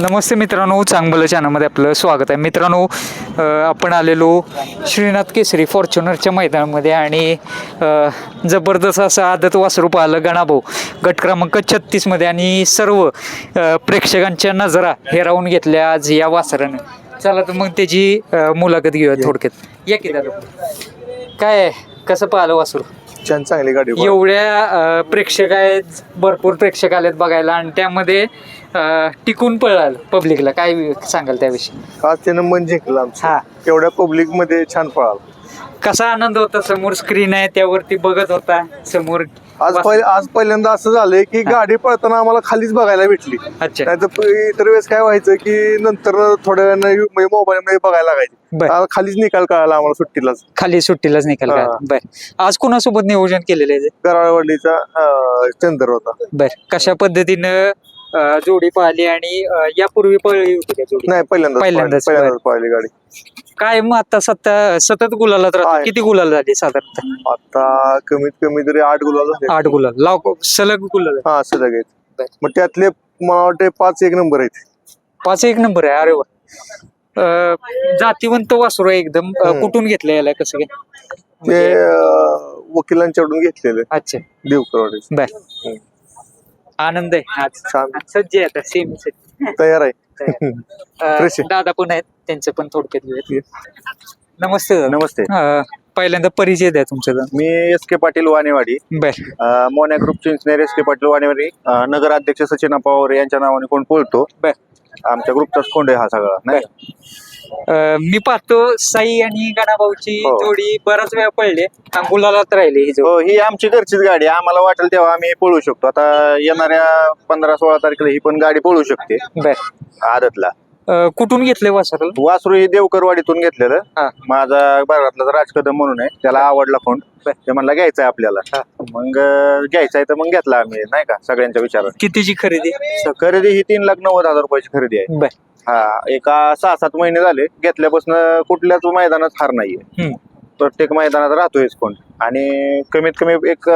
नमस्ते मित्रांनो चांगलं चॅनलमध्ये आपलं स्वागत आहे. मित्रांनो आपण आलेलो श्रीनाथ केसरी फॉर्च्युनरच्या मैदानामध्ये आणि जबरदस्त असं आदत वासरू पाहिलं गणाभाऊ गट क्रमांक छत्तीसमध्ये आणि सर्व प्रेक्षकांच्या नजरा हेरावून घेतल्या आज या वासरानं. चला तर मग त्याची मुलाखत घेऊया थोडक्यात. या की दादा? काय कसं पाहिलं वासरू? छान चांगली गाडी पळाली. एवढ्या अ, प्रेक्षक आहेत भरपूर प्रेक्षक आलेत बघायला आणि त्यामध्ये अ, टिकून पळाल पब्लिकला. काय सांगाल त्याविषयी? आज त्यानं मन जिंकलं आमचं. हा. एवढ्या पब्लिकमध्ये छान पळाला. कसा आनंद होता समोर स्क्रीन आहे त्यावरती बघत होता समोर आज पहिले आज पहिल्यांदा असं झालंय की गाडी पळताना आम्हाला खालीच बघायला भेटली. अच्छा. इतर वेळेस काय व्हायचं की नंतर थोड्या वेळानं मोबाईल मध्ये बघायला बर. लागायचं आज खालीच निकाल कळाला आम्हाला सुट्टीलाच. खाली सुट्टीलाच निकाल हा. बर. आज कोणासोबत नियोजन केलेलं आहे? गराळवाडीचा अं, चंदर होता. बर. कशा पद्धतीनं अ, जोडी पाहिली आणि अ, यापूर्वी पळली होती का जोडी? नाही पहिल्यांदा पहिल्यांदाच, पहिल्यांदाच पळाली गाडी. काय मग आता सत्ता सतत गुलालात राहतो. आहे. किती गुलाल झाले साधारणतः? आता कमीत कमी तरी आठ गुलाल झाले. आठ गुलाल. लाव सलग गुलाल. हा सलग आहेत. मग त्यातले मला वाटते पाच एक नंबर आहेत. पाच एक नंबर आहे. अरे वा. अं, जातीवंत वासरू आहे एकदम. अं, हम्म. कुठून घेतलं याला कसं काय? ते म्हणजे- अं, वकिलांच्याकडून घेतलेले. अच्छा. देवकरवाडी. बर. आनंद आहे. आज छान. आज सज्ज आहे आता. सेम. तयार आहे. दादा पण आहेत त्यांचं पण थोडक्यात घेऊयात. नमस्ते. नमस्ते. पहिल्यांदा परिचय द्या तुमचा. मी एस के पाटील अ, मोन्या ग्रुपचे engineer S K Patil Wanewadi. अ, नगराध्यक्ष सचिन पवार यांच्या नावाने कोण बोलतो. आमच्या ग्रुपचाच कोंड आहे हा सगळा नाही? मी पाहतो साई आणि गणाभाऊची हो. जोडी बराच वेळा पडले. गुलालात राहिली ही जोडी. हो ही आमची घरचीच गाडी आहे. आम्हाला वाटेल तेव्हा आम्ही पळू शकतो. आता येणाऱ्या पंधरा सोळा तारखेला ही पण गाडी पळू शकते. बर. आदतला. अं, कुठून घेतले वासराला वासरू ही देवकरवाडीतून हा. घेतलेलं माझा भागातला राजकदम म्हणून आहे. त्याला आवडला फोन. बर. ते म्हणला घ्यायचा आहे आपल्याला. हा. मग अ, घ्यायचा आहे तर मग घेतला आम्ही नाही का सगळ्यांच्या विचारात कितीची खरेदी? खरेदी ही तीन लाख नव्वद हजार रुपयाची खरेदी आहे. बर. हा एका सहा सात महिने झाले. घेतल्यापासून कुठल्याच मैदानात हार नाहीये. प्रत्येक मैदानात राहतोयच कोण. आणि कमीत कमी एक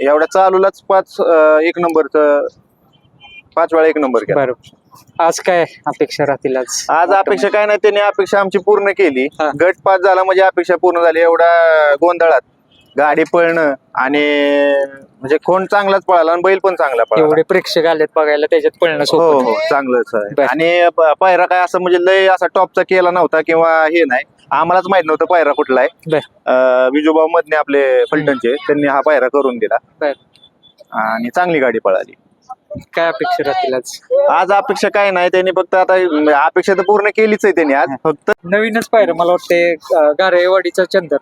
एवढ्या चालूलाच पाच एक नंबरच पाच वेळा एक नंबर केला. बरोबर. आज काय अपेक्षा राहतील आज? आज अपेक्षा काय नाही त्यांनी अपेक्षा आमची पूर्ण केली. गट पास झाला म्हणजे अपेक्षा पूर्ण झाली. एवढा गोंधळात. गाडी पळणं आणि म्हणजे कोण चांगलाच पळाला आणि बैल पण चांगला पळाला. एवढे प्रेक्षक आलेत बघायला त्याच्यात पळणं हो सोपं हो चांगलंच बर. आहे आणि प- पायरा काय असं म्हणजे लय असा टॉपचा केला नव्हता किंवा हे नाही. आम्हालाच माहीत नव्हतं पायरा कुठला आहे. बर. अं, विजोबा मधने आपले फलटणचे त्यांनी हा पायरा करून दिला. बर. आणि चांगली गाडी पळाली. काय अपेक्षा राहतील आज? आज अपेक्षा काय नाही त्यांनी फक्त आता अपेक्षा तर पूर्ण केलीच आहे त्यांनी आज. फक्त नवीनच पाहिलं मला वाटते गारेवाडीचा चंदर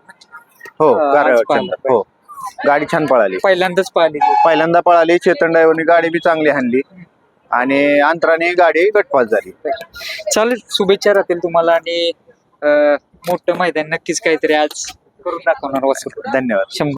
हो आज गाड्या पाहिलं. हो गाडी छान पळाली. पहिल्यांदाच पाहिली पहिल्यांदा पळाली चेतन ड्रायव्हरनी गाडी बी चांगली हाणली. आणि अंतराने गाडी गटपास झाली. चालेल शुभेच्छा राहतील तुम्हाला आणि अं, मोठं मैदान नक्कीच काहीतरी आज करून दाखवणार वासू धन्यवाद. शंभर